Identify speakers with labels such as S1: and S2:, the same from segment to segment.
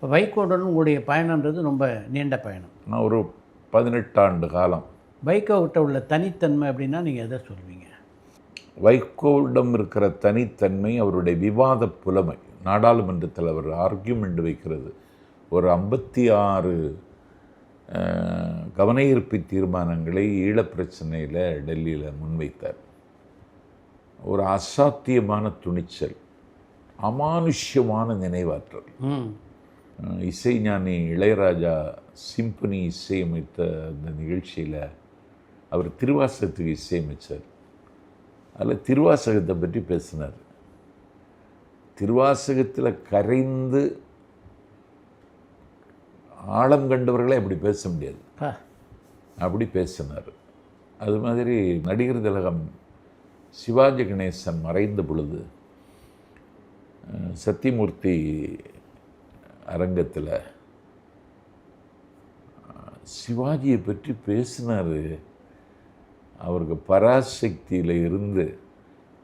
S1: இப்போ வைகோவுடன் உங்களுடைய பயணன்றது ரொம்ப நீண்ட பயணம்.
S2: நான் ஒரு பதினெட்டு ஆண்டு காலம்.
S1: வைகோவிட்ட உள்ள தனித்தன்மை அப்படின்னா நீங்கள் எதை சொல்வீங்க?
S2: வைகோவிடம் இருக்கிற தனித்தன்மை அவருடைய விவாத புலமை நாடாளுமன்றத்தில் அவர் ஆர்கியூமெண்ட் வைக்கிறது. ஒரு ஐம்பத்தி ஆறு கவன ஈர்ப்பு தீர்மானங்களை ஈழப் பிரச்சனையில் டெல்லியில் முன்வைத்தார். ஒரு அசாத்தியமான துணிச்சல் அமானுஷ்யமான நினைவாற்றல். இசைஞானி இளையராஜா சிம்பனி இசையமைத்த அந்த நிகழ்ச்சியில் அவர் திருவாசகத்துக்கு இசையமைச்சார். அதில் திருவாசகத்தை பற்றி பேசினார். திருவாசகத்தில் கரைந்து ஆழம் கண்டவர்களே அப்படி பேச முடியாது. அப்படி பேசினார். அது மாதிரி நடிகர் திலகம் சிவாஜி கணேசன் மறைந்த பொழுது சத்தியமூர்த்தி அரங்கத்தில் சிவாஜியை பற்றி பேசினார். அவருக்கு பராசக்தியில் இருந்து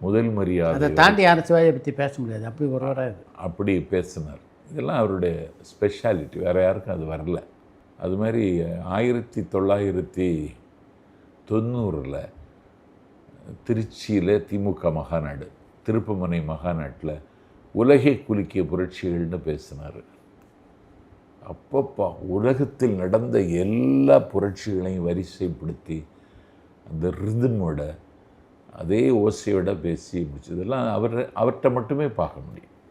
S2: முதல்
S1: அதை
S2: மரியாதை
S1: தாண்டி யாரும் சிவாஜியை பற்றி பேச முடியாது. அப்படி இது.
S2: அப்படி பேசினார். இதெல்லாம் அவருடைய ஸ்பெஷாலிட்டி வேறு யாருக்கும் அது வரல. அது மாதிரி ஆயிரத்தி தொள்ளாயிரத்தி தொண்ணூறில் திருச்சியில் திமுக மகாநாடு திருப்புமனை மகாநாட்டில் உலகை குலுக்கிய புரட்சிகள்னு பேசினார். அப்பப்பா உலகத்தில் நடந்த எல்லா புரட்சிகளையும் வரிசைப்படுத்தி அந்த ரிதமோட அதே ஓசையோட பேசி முடிச்சதெல்லாம் அவர் அவர்கிட்ட மட்டுமே பார்க்க முடியும்.